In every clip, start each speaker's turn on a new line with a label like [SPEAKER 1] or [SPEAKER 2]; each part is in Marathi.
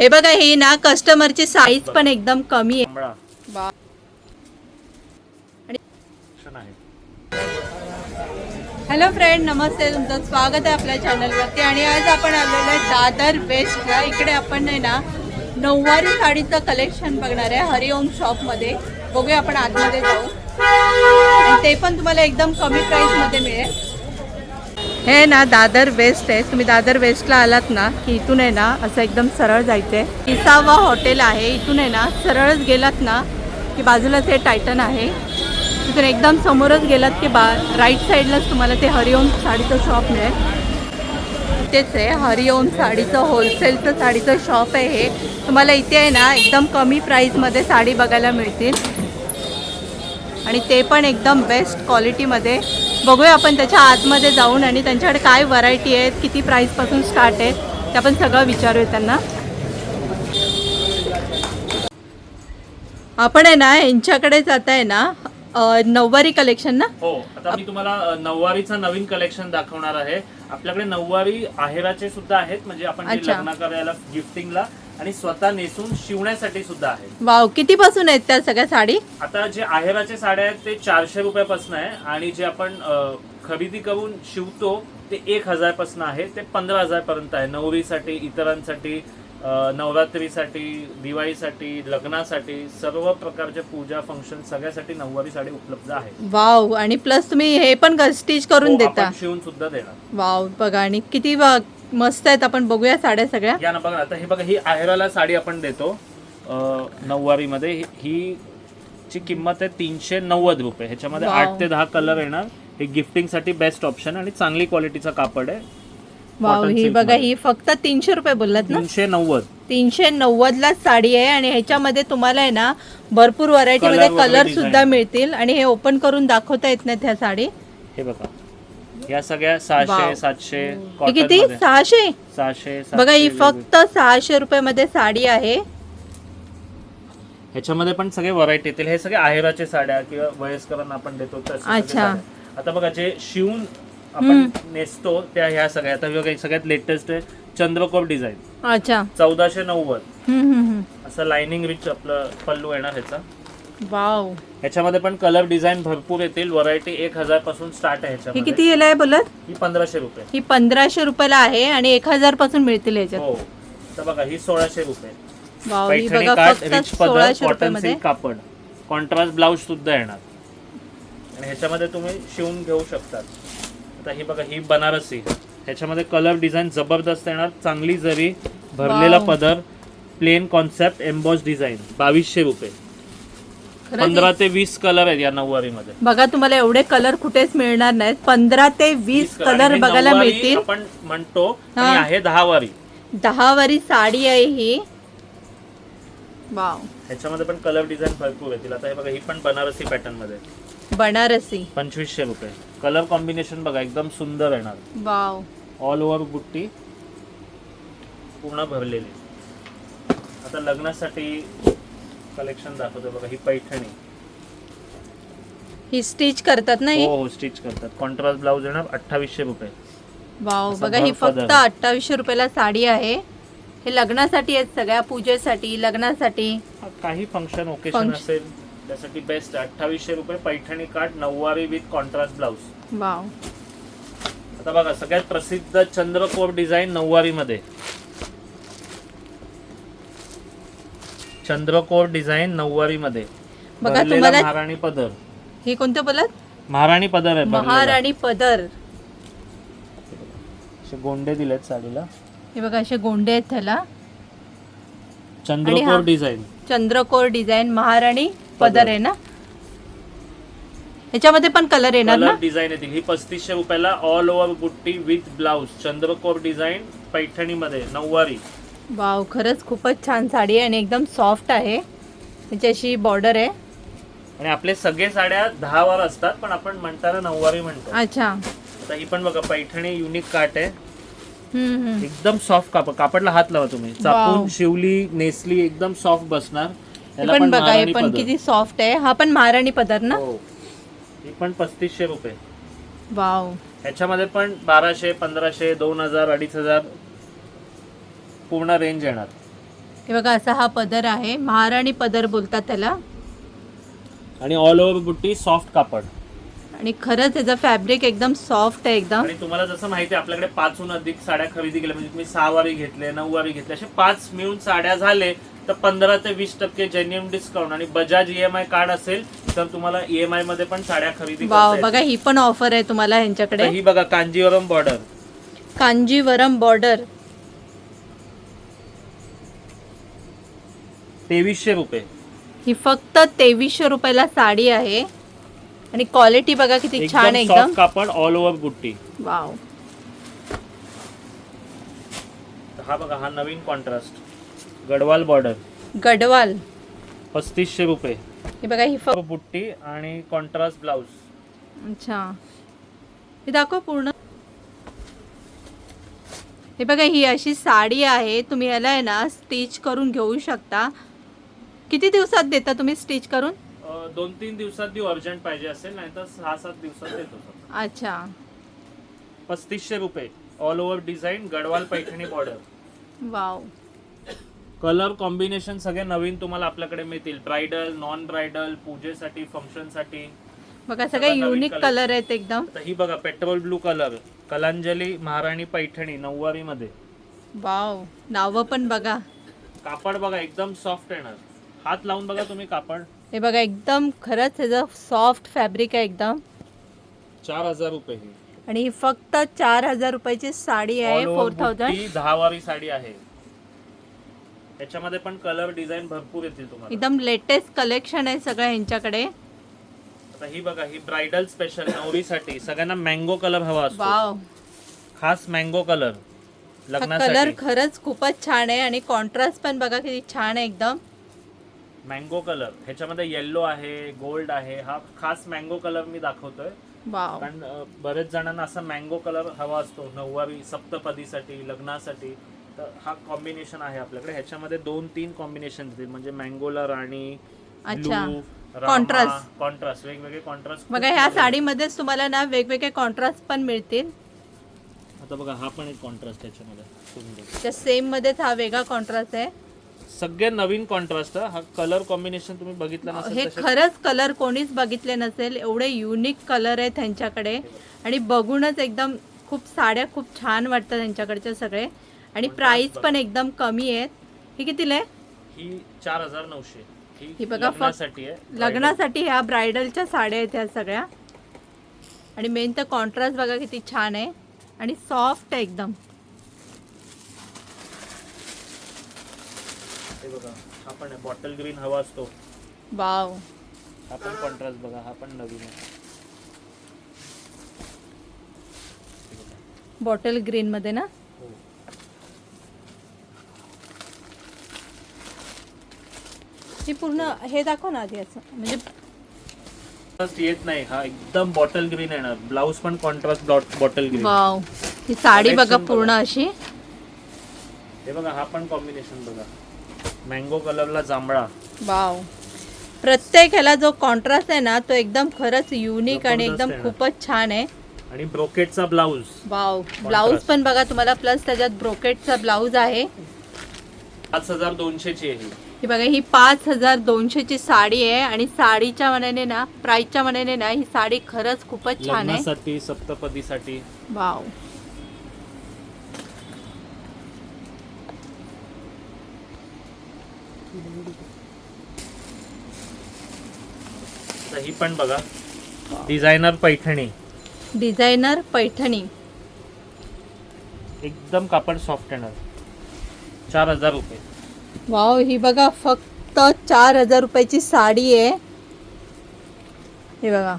[SPEAKER 1] हे बघा ही ना कस्टमरची साईज पण एकदम कमी आहे. हॅलो फ्रेंड नमस्ते. तुमचं स्वागत आहे आपल्या चॅनलवरती आणि आज आपण आलेलो आहे दादर वेस्टला इकडे आपण आहे ना नऊवारी साडीचं कलेक्शन बघणार आहे हरिओम शॉपमध्ये बघूया आपण आतमध्ये जाऊ. आणि ते पण तुम्हाला एकदम कमी प्राईसमध्ये मिळेल. हे ना दादर वेस्ट आहे. तुम्ही दादर वेस्टला आलात ना की इथून आहे ना असं एकदम सरळ जायचं आहे इसावा हॉटेल आहे इथून आहे ना सरळच गेलात ना की बाजूलाच हे टायटन आहे. तिथून एकदम समोरच गेलात की बा राईट साईडलाच तुम्हाला ते हरिओम साडीचं शॉप मिळेल. तेच आहे हरिओम साडीचं होलसेलचं साडीचं शॉप आहे हे. तुम्हाला इथे आहे ना एकदम कमी प्राईजमध्ये साडी बघायला मिळतील. आणि ते पण एकदम बेस्ट क्वालिटीमध्ये बघूया आपण त्याच्या आतमध्ये जाऊन आणि त्यांच्याकडे काय व्हरायटी आहेत किती प्राईसपासून स्टार्ट आहे ते आपण सगळं विचारूया त्यांना. आपण आहे ना यांच्याकडे जात आहे ना नऊवारी कलेक्शन ना?
[SPEAKER 2] हो आता मी तुम्हाला अ, नऊवारीचं नवीन कलेक्शन दाखवणार आहे. आपल्याकडे नऊवारी आहेराचे सुद्धा आहेत म्हणजे आपण. लग्न करायला गिफ्टिंगला आणि स्वतः नेसून शिवण्यासाठी सुद्धा आहे.
[SPEAKER 1] वाव कितीपासून आहेत त्या सगळ्या साडी?
[SPEAKER 2] आता जे आहेराचे साड्या आहेत ते चारशे रुपयापासून आहे. आणि जे आपण अ, खरेदी करून शिवतो ते एक हजारपासून आहे. ते पंधरा हजार पर्यंत आहे. नवरीसाठी इतरांसाठी अ, नवरात्रीसाठी दिवाळीसाठी लग्नासाठी सर्व प्रकारचे पूजा फंक्शन सगळ्यासाठी नऊवारी साडी उपलब्ध आहे.
[SPEAKER 1] वाव आणि प्लस तुम्ही हे पण स्टिच करून
[SPEAKER 2] हो,
[SPEAKER 1] देता.
[SPEAKER 2] आपण शिवून सुद्धा देणार.
[SPEAKER 1] वाव बघा आणि किती वा- मस्त आहेत आपण बघूया साड्या सगळ्या.
[SPEAKER 2] या ना बघा आता हे बघा ही आहेराला साडी आपण देतो नऊवारी मध्ये ही ची किंमत आहे तीनशे नव्वद रुपये. ह्याच्यामध्ये. आठ ते दहा कलर येणार. हे गिफ्टिंगसाठी बेस्ट ऑप्शन आणि चांगली क्वालिटीचा कापड आहे.
[SPEAKER 1] वाव ही बघा. ही फक्त तीनशे रुपये बोललात ना?
[SPEAKER 2] तीनशे नव्वद.
[SPEAKER 1] तीनशे नव्वदला साडी आहे आणि ह्याच्यामध्ये तुम्हाला आहे ना भरपूर व्हरायटी मध्ये कलर. सुद्धा मिळतील आणि हे ओपन करून दाखवता येत नाही ह्या साडी.
[SPEAKER 2] हे बघा. या सगळ्या सहाशे. सातशे
[SPEAKER 1] हे
[SPEAKER 2] cotton
[SPEAKER 1] किती
[SPEAKER 2] मध्ये.
[SPEAKER 1] सहाशे?
[SPEAKER 2] सहाशे
[SPEAKER 1] बघा ही
[SPEAKER 2] सातशे
[SPEAKER 1] फक्त सहाशे रुपये मध्ये साडी आहे.
[SPEAKER 2] ह्याच्यामध्ये पण सगळे व्हरायटी येतील. हे सगळे आहेराचे साड्या किंवा वयस्करांना आपण देतो तसे सगळे
[SPEAKER 1] अच्छा.
[SPEAKER 2] साड्या. आता बघा जे शिवून आपण नेसतो त्या ह्या सगळ्या. आता बघा सगळ्यात लेटेस्ट आहे चंद्रकोर डिझाईन
[SPEAKER 1] अच्छा.
[SPEAKER 2] चौदाशे नव्वद.
[SPEAKER 1] हम्म, हम्म, हम्म.
[SPEAKER 2] असं लाइनिंग रिच आपलं पल्लू येणार ह्याचा.
[SPEAKER 1] वाव.
[SPEAKER 2] ह्याच्यामध्ये पण कलर डिझाईन भरपूर येतील. व्हरायटी एक हजारपासून स्टार्ट आहे
[SPEAKER 1] ही
[SPEAKER 2] ह्याच्यामध्ये.
[SPEAKER 1] किती येला आहे बोलत?
[SPEAKER 2] ही पंधराशे रुपये.
[SPEAKER 1] ही पंधराशे रुपयाला आहे आणि एक हजारपासून मिळतील याच्यात.
[SPEAKER 2] हो. तर बघा ही सोळाशे रुपये.
[SPEAKER 1] वाव ही
[SPEAKER 2] पैठणी
[SPEAKER 1] बघा
[SPEAKER 2] काठ
[SPEAKER 1] फक्त
[SPEAKER 2] रिच पदर
[SPEAKER 1] सोळाशे
[SPEAKER 2] कॉटन
[SPEAKER 1] रुपयामध्ये.
[SPEAKER 2] सिल्क कापड. कॉन्ट्रास्ट ब्लाऊज सुद्धा येणार. आणि ह्याच्यामध्ये तुम्ही शिवून घेऊ शकतात. आता ही बघा ही बनारसी. ह्याच्यामध्ये कलर डिझाईन जबरदस्त येणार. चांगली जरी भरलेला
[SPEAKER 1] Wow.
[SPEAKER 2] पदर प्लेन कॉन्सेप्ट एम्बॉस डिझाईन बावीसशे रुपये. पंधरा ते वीस कलर आहेत या नऊवारी मध्ये
[SPEAKER 1] बघा तुम्हाला एवढे कलर कुठेच मिळणार नाहीत. पंधरा ते वीस कलर बघायला मिळतील.
[SPEAKER 2] आपण म्हणतो
[SPEAKER 1] हा.
[SPEAKER 2] आहे दहा वारी
[SPEAKER 1] दहा वारी साडी आहे ही. वाव.
[SPEAKER 2] ह्याच्यामध्ये पण कलर डिझाईन भरपूर येतील. आता हे बघा ही पण बनारसी पॅटर्नमध्ये
[SPEAKER 1] बनारसी.
[SPEAKER 2] पंचवीसशे रुपये. कलर कॉम्बिनेशन बघा एकदम सुंदर येणार.
[SPEAKER 1] वाव.
[SPEAKER 2] ऑल ओव्हर बुट्टी पूर्ण भरलेली. आता लग्नासाठी कलेक्शन दाखवतो बघा ही पैठणी.
[SPEAKER 1] ही स्टिच करतात ना ही?
[SPEAKER 2] हो हो स्टिच करतात. कॉन्ट्रास्ट ब्लाऊज येणार अठ्ठावीसशे रुपये.
[SPEAKER 1] वाव
[SPEAKER 2] असा
[SPEAKER 1] बघा ही. फक्त अठ्ठावीसशे रुपयाला साडी आहे. हे लग्नासाठी आहेत सगळ्या पूजेसाठी लग्नासाठी.
[SPEAKER 2] हा, काही फंक्शन ओकेशन
[SPEAKER 1] Function.
[SPEAKER 2] असेल त्यासाठी बेस्ट अठ्ठावीसशे रुपये पैठणी काठ नऊवारी विथ कॉन्ट्रास्ट ब्लाऊज
[SPEAKER 1] वाव.
[SPEAKER 2] आता बघा सगळ्यात प्रसिद्ध चंद्रकोर डिझाईन नऊवारी चंद्रकोर डिझाईन नऊवारी मध्ये
[SPEAKER 1] बघा
[SPEAKER 2] भरलेला
[SPEAKER 1] तुम्हाला-
[SPEAKER 2] महाराणी पदर.
[SPEAKER 1] ही कोणतं बोलत
[SPEAKER 2] महाराणी पदर आहे भरलेला.
[SPEAKER 1] महाराणी पदर.
[SPEAKER 2] असे गोंडे दिलेत साडीला.
[SPEAKER 1] हे बघा असे गोंडे आहेत त्याला.
[SPEAKER 2] चंद्रकोर डिझाईन.
[SPEAKER 1] चंद्रकोर डिझाईन महाराणी पदर.
[SPEAKER 2] पदर.
[SPEAKER 1] आहे ना? ह्याच्यामध्ये पण कलर येणार ना?
[SPEAKER 2] कलर डिझाईन येतील. ही पस्तीसशे रुपयाला ऑल ओव्हर बुट्टी विथ ब्लाऊज चंद्रकोर डिझाईन पैठणी मध्ये नऊवारी.
[SPEAKER 1] वाव खरंच खूपच छान साडी आहे आणि एकदम सॉफ्ट आहे. ह्याची अशी बॉर्डर आहे.
[SPEAKER 2] आणि आपले सगळे साड्या दहा वार असतात पण आपण म्हणताना नऊवारी म्हणतो.
[SPEAKER 1] अच्छा.
[SPEAKER 2] आता ही पण बघा पैठणी युनिक काट आहे.
[SPEAKER 1] हम्म, हम्म.
[SPEAKER 2] एकदम सॉफ्ट कापड कापडला हात लावा तुम्ही. चापून शिवली नेसली एकदम सॉफ्ट बसणार.
[SPEAKER 1] हे
[SPEAKER 2] याला
[SPEAKER 1] पण बघा हे
[SPEAKER 2] महाराणी
[SPEAKER 1] पण
[SPEAKER 2] पदर.
[SPEAKER 1] किती सॉफ्ट आहे. हा पण महाराणी पदर ना?
[SPEAKER 2] हो. ही पण पस्तीसशे रुपये.
[SPEAKER 1] वाव.
[SPEAKER 2] ह्याच्यामध्ये पण बाराशे पंधराशे दोन हजार अडीच हजार पूर्ण रेंज येणार.
[SPEAKER 1] हे बघा असा हा पदर आहे. महाराणी पदर बोलतात त्याला.
[SPEAKER 2] आणि ऑल ओव्हर बुट्टी सॉफ्ट कापड.
[SPEAKER 1] आणि खरंच याचं फॅब्रिक एकदम सॉफ्ट आहे एकदम.
[SPEAKER 2] आणि तुम्हाला जसं माहिती आहे आपल्याकडे पाचहून अधिक साड्या खरेदी केल्या. म्हणजे तुम्ही सहा वारी घेतले नऊ वारी घेतले. असे पाच मिळून साड्या झाले तर पंधरा ते वीस टक्के जेन्युन डिस्काउंट आणि बजाज ईएमआय कार्ड असेल तर तुम्हाला ईएमआयमध्ये पण साड्या खरेदी
[SPEAKER 1] वाव
[SPEAKER 2] करता
[SPEAKER 1] बघा ही पण ऑफर आहे तुम्हाला
[SPEAKER 2] येतील.
[SPEAKER 1] ह्यांच्याकडे
[SPEAKER 2] ही बघा कांजीवरम बॉर्डर
[SPEAKER 1] कांजीवरम बॉर्डर
[SPEAKER 2] तेवीसशे रुपये.
[SPEAKER 1] ही फक्त तेवीसशे रुपयाला साडी आहे. आणि क्वालिटी बघा किती छान आहे
[SPEAKER 2] एकदम. कापड ऑल ओव्हर बुट्टी.
[SPEAKER 1] वाव
[SPEAKER 2] हा बघा हा नवीन कॉन्ट्रास्ट गडवाल बॉर्डर
[SPEAKER 1] गडवाल.
[SPEAKER 2] पस्तीसशे रुपये.
[SPEAKER 1] हे बघा ही फक्त
[SPEAKER 2] बुट्टी आणि कॉन्ट्रास्ट ब्लाउज
[SPEAKER 1] अच्छा. हे दाखव पूर्ण. हे बघा ही अशी साडी आहे. तुम्ही याला आहे ना स्टिच करून घेऊ शकता. किती दिवसात देता तुम्ही स्टिच करून?
[SPEAKER 2] दोन तीन दिवसात देऊ अर्जंट पाहिजे असेल नाही तर सहा सात दिवसात देतो.
[SPEAKER 1] अच्छा.
[SPEAKER 2] पस्तीसशे रुपये all over design Gadwal Paithani border
[SPEAKER 1] wow.
[SPEAKER 2] Colour combination सगळे नवीन तुम्हाला आपल्याकडे मिळतील. ब्रायडल नॉन ब्रायडल पूजेसाठी फंक्शनसाठी
[SPEAKER 1] बघा सगळे
[SPEAKER 2] सगळं नवीन
[SPEAKER 1] युनिक
[SPEAKER 2] color.
[SPEAKER 1] कलर आहेत एकदम.
[SPEAKER 2] आता ही बघा पेट्रोल ब्लू कलर कलांजली महाराणी पैठणी नऊवारी मध्ये
[SPEAKER 1] वाव. नावं पण बघा.
[SPEAKER 2] कापड बघा एकदम सॉफ्ट येणार. हात लावून बघा तुम्ही कापड.
[SPEAKER 1] हे बघा एकदम खरंच ह्याचं सॉफ्ट फॅब्रिक आहे एकदम.
[SPEAKER 2] चार हजार रुपये ही.
[SPEAKER 1] आणि ही फक्त चार हजार रुपयाची साडी आहे
[SPEAKER 2] All over
[SPEAKER 1] फोर थाउजंड
[SPEAKER 2] बुट्टी, दहा वारी साडी आहे. त्याच्यामध्ये पण कलर डिझाईन भरपूर येतील तुम्हाला.
[SPEAKER 1] एकदम लेटेस्ट कलेक्शन आहे सगळं ह्यांच्याकडे.
[SPEAKER 2] आता ही बघा ही ब्रायडल स्पेशल नवरीसाठी सगळ्यांना मँगो कलर हवा असतो.
[SPEAKER 1] वाव.
[SPEAKER 2] खास मँगो कलर
[SPEAKER 1] हा कलर
[SPEAKER 2] लग्नासाठी
[SPEAKER 1] खरंच खूपच छान आहे आणि कॉन्ट्रास्ट पण बघा किती छान आहे एकदम.
[SPEAKER 2] मँगो कलर ह्याच्यामध्ये येल्लो आहे गोल्ड आहे. हा खास मँगो कलर मी दाखवतोय.
[SPEAKER 1] वाव
[SPEAKER 2] कारण अं, बरेच जणांना असा मँगो कलर हवा असतो. नऊवारी सप्तपदीसाठी लग्नासाठी. तर हा कॉम्बिनेशन आहे आपल्याकडे. ह्याच्यामध्ये दोन तीन कॉम्बिनेशन येतील म्हणजे मँगोला राणी
[SPEAKER 1] अच्छा. Contrast.
[SPEAKER 2] कॉन्ट्रास्ट वेगवेगळे कॉन्ट्रास्ट
[SPEAKER 1] बघा ह्या साडीमध्येच तुम्हाला ना वेगवेगळे कॉन्ट्रास्ट पण मिळतील.
[SPEAKER 2] आता बघा हा पण एक कॉन्ट्रास्ट ह्याच्यामध्ये. सुंदर.
[SPEAKER 1] त्या सेम मध्येच हा वेगळा कॉन्ट्रास्ट आहे.
[SPEAKER 2] सगळे नवीन कॉन्ट्रास्ट हा कलर कॉम्बिनेशन तुम्ही बघितलं
[SPEAKER 1] हे
[SPEAKER 2] नसेल तसे-
[SPEAKER 1] खरंच कलर कोणीच बघितले नसेल. एवढे युनिक कलर आहेत त्यांच्याकडे. आणि बघूनच एकदम खूप साड्या खूप छान वाटतात त्यांच्याकडचे सगळे. आणि प्राइस पण एकदम कमी आहेत. ही कितीला? आहे
[SPEAKER 2] ही चार हजार नऊशे.
[SPEAKER 1] ही बघा फक्त
[SPEAKER 2] लग्नासाठी आहे.
[SPEAKER 1] लग्नासाठी ह्या ब्रायडलच्या साड्या आहेत ह्या सगळ्या. आणि मेन तर कॉन्ट्रास्ट बघा किती छान आहे. आणि सॉफ्ट आहे एकदम.
[SPEAKER 2] बघा हा पण आहे. बॉटल ग्रीन हवा असतो.
[SPEAKER 1] वाव.
[SPEAKER 2] हा पण कॉन्ट्रास्ट बघा हा पण नवीन आहे.
[SPEAKER 1] बॉटल ग्रीन मध्ये ना?
[SPEAKER 2] हो.
[SPEAKER 1] हे पूर्ण हे दाखव ना आधी असं. म्हणजे
[SPEAKER 2] Contrast येत नाही. हा एकदम बॉटल ग्रीन येणार. ब्लाऊज पण कॉन्ट्रास्ट बॉटल ग्रीन
[SPEAKER 1] वाव. ही साडी बघा पूर्ण. अशी.
[SPEAKER 2] हे बघा हा पण कॉम्बिनेशन बघा. मँगो कलरला जांभळा.
[SPEAKER 1] वाव. प्रत्येक ह्याला जो कॉन्ट्रास्ट आहे ना तो एकदम खरंच युनिक आणि एकदम
[SPEAKER 2] आहे ना.
[SPEAKER 1] खूपच छान आहे.
[SPEAKER 2] आणि ब्रोकेटचा ब्लाऊज
[SPEAKER 1] वाव. ब्लाऊज पण बघा तुम्हाला प्लस त्याच्यात ब्रोकेटचा ब्लाऊज आहे.
[SPEAKER 2] पाच हजार दोनशेची आहे ही.
[SPEAKER 1] ही बघा ही पाच हजार दोनशेची साडी आहे आणि साडीच्या मनाने ना प्राईसच्या मनाने ना ही साडी खरंच खूपच छान आहे.
[SPEAKER 2] लग्नासाठी सप्तपदीसाठी.
[SPEAKER 1] वाव.
[SPEAKER 2] ही पण बघा. डिझायनर पैठणी.
[SPEAKER 1] डिझायनर पैठणी.
[SPEAKER 2] एकदम कापड सॉफ्ट येणार. चार हजार रुपये.
[SPEAKER 1] वाव ही बघा फक्त चार हजार रुपयाची साडी आहे. हे बघा.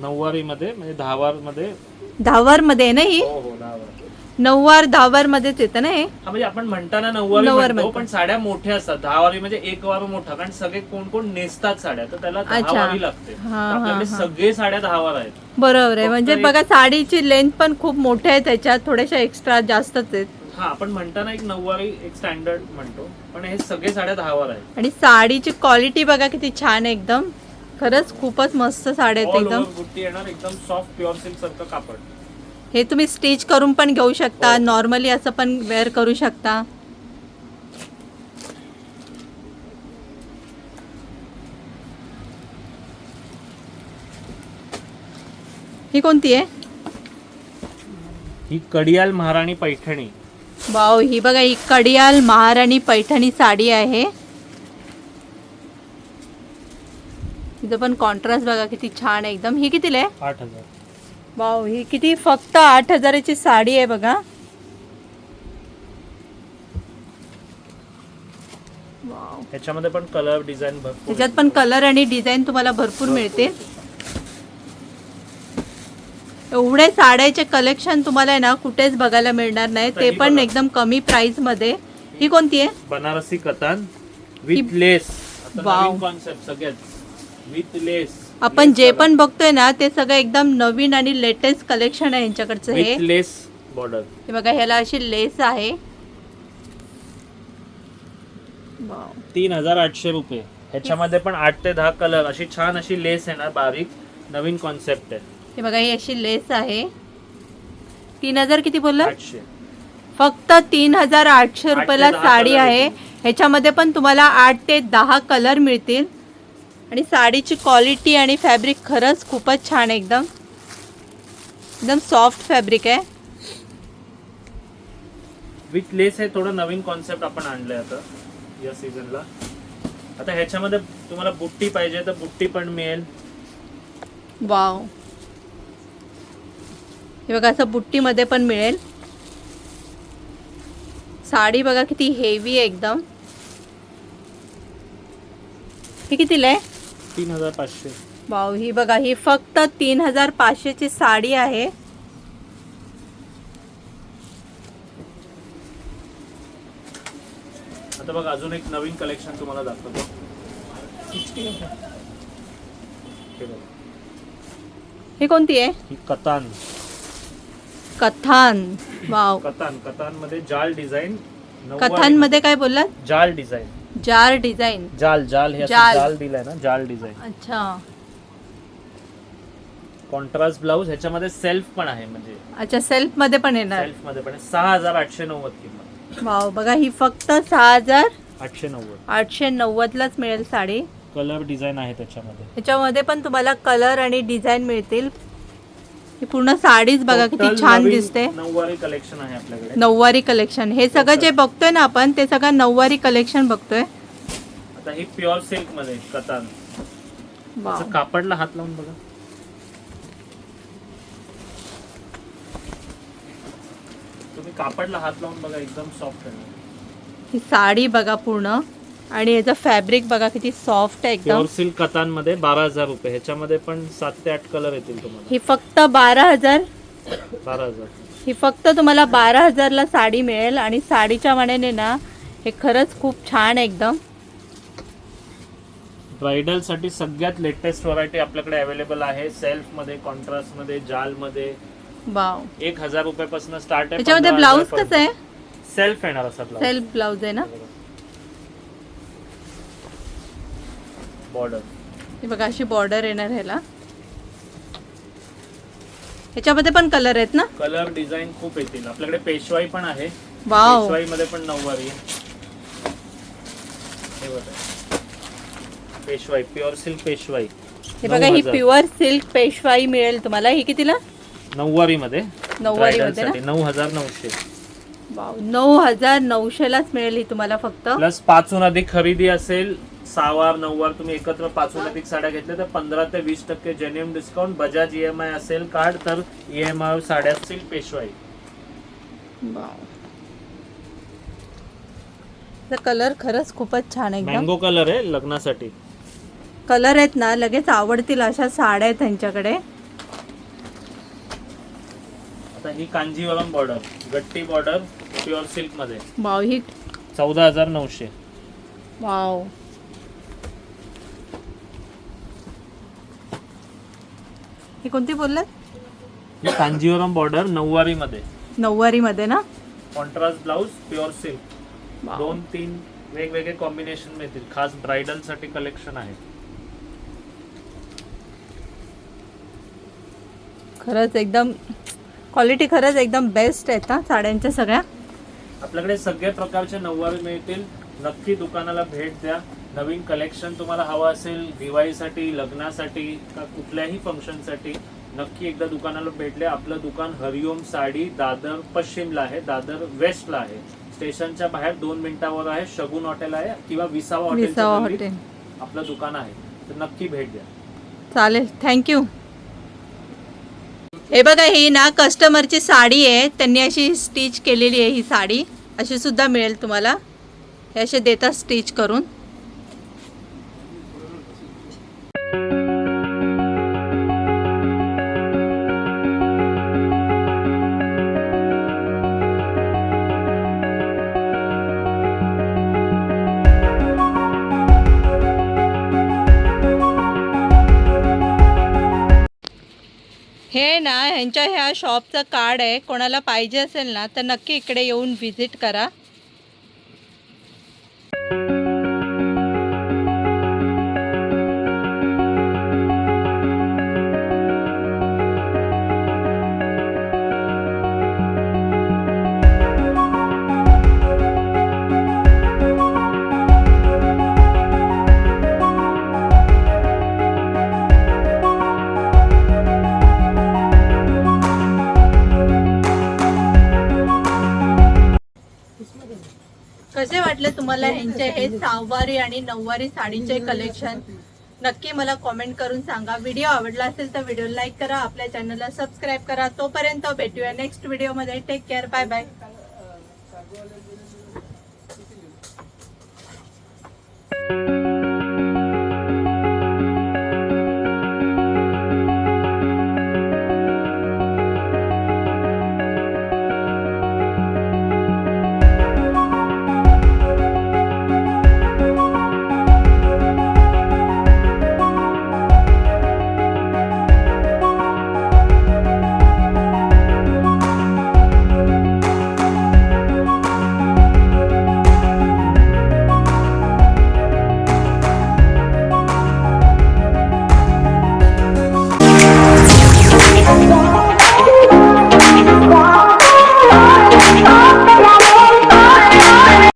[SPEAKER 2] नऊवारी मध्ये म्हणजे
[SPEAKER 1] दहावारमध्ये दहावारमध्ये आहे ना ही?
[SPEAKER 2] हो हो दहावार
[SPEAKER 1] नऊवार दहावार मध्येच येतं ना हे?
[SPEAKER 2] हा म्हणजे आपण म्हणताना नऊवारी
[SPEAKER 1] नऊवार
[SPEAKER 2] म्हणतो
[SPEAKER 1] म्हणतो.
[SPEAKER 2] पण साड्या मोठ्या असतात. दहावारी म्हणजे एक वार मोठा कारण सगळे कोण कोण नेसतात साड्या तर त्याला
[SPEAKER 1] अच्छा.
[SPEAKER 2] दहावारी लागते.
[SPEAKER 1] हा,
[SPEAKER 2] तर
[SPEAKER 1] हा,
[SPEAKER 2] आपल्याकडे
[SPEAKER 1] हा.
[SPEAKER 2] सगळे साड्या दहावार आहेत.
[SPEAKER 1] बरोबर आहे. म्हणजे बघा साडीची लेंथ पण खूप मोठ्या आहे त्याच्यात थोड्याशा एक्स्ट्रा जास्तच आहेत.
[SPEAKER 2] हा आपण म्हणताना एक नऊवारी एक स्टँडर्ड म्हणतो. पण हे सगळे साड्या दहावार आहेत.
[SPEAKER 1] आणि साडीची क्वालिटी बघा किती छान आहे एकदम. खरंच खूपच मस्त साड्या आहेत एकदम.
[SPEAKER 2] बुट्टी येणार एकदम सॉफ्ट प्युअर सिल्क सारखं कापड.
[SPEAKER 1] हे तुम्ही स्टिच करून पण घेऊ शकता
[SPEAKER 2] हो.
[SPEAKER 1] नॉर्मली असं पण वेअर करू शकता. ही कोणती आहे?
[SPEAKER 2] ही कडियाल महाराणी पैठणी.
[SPEAKER 1] वाव ही बघा ही कडियाल महाराणी पैठणी साडी आहे. पण कॉन्ट्रास्ट बघा किती छान आहे एकदम. ही कितीला आहे?
[SPEAKER 2] आठ हजार.
[SPEAKER 1] वाव ही किती फक्त आठ हजाराची साडी आहे बघा. वाव.
[SPEAKER 2] ह्याच्यामध्ये पण कलर डिझाईन भरपूर
[SPEAKER 1] त्याच्यात पण कलर आणि डिझाईन तुम्हाला भरपूर मिळते एवढे साड्याचे कलेक्शन तुम्हाला आहे ना कुठेच बघायला मिळणार नाही. ते पण. एकदम कमी प्राइसमध्ये. ही कोणती आहे?
[SPEAKER 2] बनारसी कतान विथ लेस
[SPEAKER 1] वाव.
[SPEAKER 2] कॉन्सेप्ट सगळ्यात. विथ लेस
[SPEAKER 1] आपण जे पण बघतोय ना ते सगळं एकदम नवीन आणि लेटेस्ट कलेक्शन आहे यांच्याकडचं हे.
[SPEAKER 2] लेस बॉर्डर
[SPEAKER 1] हे बघा ह्याला अशी लेस आहे.
[SPEAKER 2] तीन हजार आठशे रुपये. ह्याच्यामध्ये पण आठ ते दहा कलर अशी छान अशी लेस ना बारीक नवीन कॉन्सेप्ट आहे.
[SPEAKER 1] हे बघा ही अशी लेस आहे. तीन हजार किती बोलला?
[SPEAKER 2] आठशे.
[SPEAKER 1] फक्त तीन हजार आठशे
[SPEAKER 2] आठ ते
[SPEAKER 1] रुपयाला
[SPEAKER 2] दहा
[SPEAKER 1] साडी
[SPEAKER 2] color
[SPEAKER 1] आहे.
[SPEAKER 2] येतील.
[SPEAKER 1] ह्याच्यामध्ये पण तुम्हाला आठ ते दहा कलर मिळतील. आणि साडीची क्वालिटी आणि फॅब्रिक खरंच खूपच छान आहे एकदम. एकदम सॉफ्ट फॅब्रिक आहे.
[SPEAKER 2] विथ लेस हे थोडं नवीन कॉन्सेप्ट आपण आणलंय आता या सीझनला आता ह्याच्यामध्ये तुम्हाला बुट्टी पाहिजे तर बुट्टी पण मिळेल.
[SPEAKER 1] वाव हे बघा असं बुट्टीमध्ये पण मिळेल. साडी बघा किती हेवी आहे एकदम. ही कितीला आहे?
[SPEAKER 2] तीन हजार पाचशे.
[SPEAKER 1] वाव ही बघा ही फक्त तीन हजार पाचशेची साडी आहे.
[SPEAKER 2] आता बघ अजून एक नवीन कलेक्शन तुम्हाला दाखवतो. हे.
[SPEAKER 1] ही कोणती आहे?
[SPEAKER 2] ही कतान
[SPEAKER 1] कथान. वाव.
[SPEAKER 2] कतान कतानमध्ये जाल डिझाईन
[SPEAKER 1] कथांमध्ये काय बोललात?
[SPEAKER 2] जाल डिझाईन.
[SPEAKER 1] जार डिझाईन.
[SPEAKER 2] जाल जाल हे असं
[SPEAKER 1] जाल.
[SPEAKER 2] जाल दिलाय ना? जाल डिझाईन.
[SPEAKER 1] अच्छा.
[SPEAKER 2] कॉन्ट्रास्ट ब्लाऊज ह्याच्यामध्ये सेल्फ पण आहे म्हणजे
[SPEAKER 1] अच्छा सेल्फमध्ये पण येणार.
[SPEAKER 2] सेल्फमध्ये पण आहे. सहा हजार आठशे नव्वद किंमत.
[SPEAKER 1] वाव बघा ही फक्त सहा हजार
[SPEAKER 2] आठशे नव्वद.
[SPEAKER 1] आठशे नव्वदलाच मिळेल साडी.
[SPEAKER 2] कलर डिझाईन आहे त्याच्यामध्ये.
[SPEAKER 1] ह्याच्यामध्ये पण तुम्हाला कलर आणि डिझाईन मिळतील. ही पूर्ण साडीच बघा किती छान दिसते.
[SPEAKER 2] नऊवारी कलेक्शन आहे आपल्याकडे.
[SPEAKER 1] नऊवारी कलेक्शन हे सगळं जे बघतोय ना आपण ते सगळं नऊवारी कलेक्शन बघतोय.
[SPEAKER 2] आता ही प्युअर सिल्कमध्ये कतान असं कापडला हात लावून बघा. तुम्ही कापडला हात लावून बघा एकदम सॉफ्ट आहे.
[SPEAKER 1] ही साडी बघा पूर्ण. आणि याचं फॅब्रिक बघा किती सॉफ्ट आहे एकदम.
[SPEAKER 2] प्युअर सिल्क कतानमध्ये बारा हजार रुपये. ह्याच्यामध्ये पण सात ते आठ कलर येतील तुम्हाला.
[SPEAKER 1] ही फक्त बारा हजार.
[SPEAKER 2] बारा हजार.
[SPEAKER 1] ही फक्त तुम्हाला बारा हजारला साडी मिळेल आणि साडीच्या मानाने ना हे खरंच खूप छान आहे एकदम.
[SPEAKER 2] ब्रायडलसाठी सगळ्यात लेटेस्ट व्हरायटी आपल्याकडे अवेलेबल आहे. सेल्फमध्ये कॉन्ट्रास्टमध्ये जाल मध्ये.
[SPEAKER 1] वाव
[SPEAKER 2] एक हजार रुपयापासून स्टार्ट आहे
[SPEAKER 1] त्याच्यामध्ये ब्लाऊज कसं आहे?
[SPEAKER 2] सेल्फ येणार असा ब्लाऊज
[SPEAKER 1] सेल्फ ब्लाऊज आहे ना?
[SPEAKER 2] बॉर्डर
[SPEAKER 1] हे बघा अशी बॉर्डर येणार ह्याला. ह्याच्यामध्ये पण कलर आहेत ना?
[SPEAKER 2] कलर डिझाईन खूप येतील. आपल्याकडे पेशवाई पण आहे.
[SPEAKER 1] वाव
[SPEAKER 2] पेशवाई मध्ये पण नऊवारी आहे. हे बघा. पेशवाई प्युअर सिल्क पेशवाई.
[SPEAKER 1] हे बघा ही
[SPEAKER 2] 9,000.
[SPEAKER 1] प्युअर सिल्क पेशवाई मिळेल तुम्हाला. ही कितीला?
[SPEAKER 2] नऊवारी मध्ये
[SPEAKER 1] नऊवारी
[SPEAKER 2] Bridal
[SPEAKER 1] मध्ये ना?
[SPEAKER 2] साठी नऊ हजार नऊशे.
[SPEAKER 1] वाव नऊ हजार नऊशेलाच मिळेल ही तुम्हाला फक्त.
[SPEAKER 2] प्लस पाचहून अधिक खरेदी असेल सहावार नऊवार तुम्ही एकत्र अधिक साड्या घेतल्या तर पंधरा ते वीस टक्के genuine discount Bajaj E M I असेल कार्ड तर ई एम आय साड्या असतील पेशवाई.
[SPEAKER 1] कलर खरंच खूपच छान आहे एकदम.
[SPEAKER 2] मँगो कलर आहे लग्नासाठी.
[SPEAKER 1] कलर आहेत ना लगेच आवडतील अशा साड्या आहेत त्यांच्याकडे.
[SPEAKER 2] आता ही कांजीवरम बॉर्डर गट्टी बॉर्डर प्युअर सिल्कमध्ये.
[SPEAKER 1] वाव ही
[SPEAKER 2] चौदा हजार नऊशे.
[SPEAKER 1] वाव. ही कोणती बोललात?
[SPEAKER 2] कांजीवरम बॉर्डर नऊवारी मध्ये
[SPEAKER 1] नऊवारी मध्ये ना
[SPEAKER 2] कॉन्ट्रास्ट ब्लाऊज प्युअर सिल्क. दोन तीन वेगवेगळे कॉम्बिनेशन मिळतील. खास ब्रायडलसाठी कलेक्शन आहे.
[SPEAKER 1] खरंच एकदम क्वालिटी खरंच एकदम बेस्ट आहेत ना साड्यांच्या सगळ्या.
[SPEAKER 2] आपल्याकडे सगळ्या प्रकारचे नऊवारी मिळतील. नक्की दुकानाला भेट द्या. नवीन कलेक्शन तुम्हाला हवं असेल दिवाळीसाठी लग्नासाठी का कुठल्याही फंक्शनसाठी नक्की एकदा दुकानाला भेटले. आपलं दुकान हरिओम साडी दादर पश्चिमला आहे दादर वेस्टला आहे. स्टेशनच्या बाहेर दोन मिनिटावर आहे शगुन हॉटेल आहे किंवा विसावा हॉटेल आपलं दुकान आहे. तर नक्की भेट द्या.
[SPEAKER 1] चालेल थँक्यू हे बघा ही ना कस्टमरची साडी आहे. त्यांनी अशी स्टिच केलेली आहे ही साडी. अशी सुद्धा मिळेल तुम्हाला. हे असे देतात स्टिच करून. हे ना ह्यांच्या ह्या शॉपचं कार्ड आहे कोणाला पाहिजे असेल ना तर नक्की इकडे येऊन व्हिजिट करा. वाटलं तुम्हाला यांचे हे सहावारी आणि नऊवारी साडीचे कलेक्शन नक्की मला कॉमेंट करून सांगा. व्हिडिओ आवडला असेल तर व्हिडिओ लाईक करा आपल्या चॅनलला सबस्क्राईब करा. तोपर्यंत भेटूया नेक्स्ट व्हिडिओमध्ये take care bye bye thank you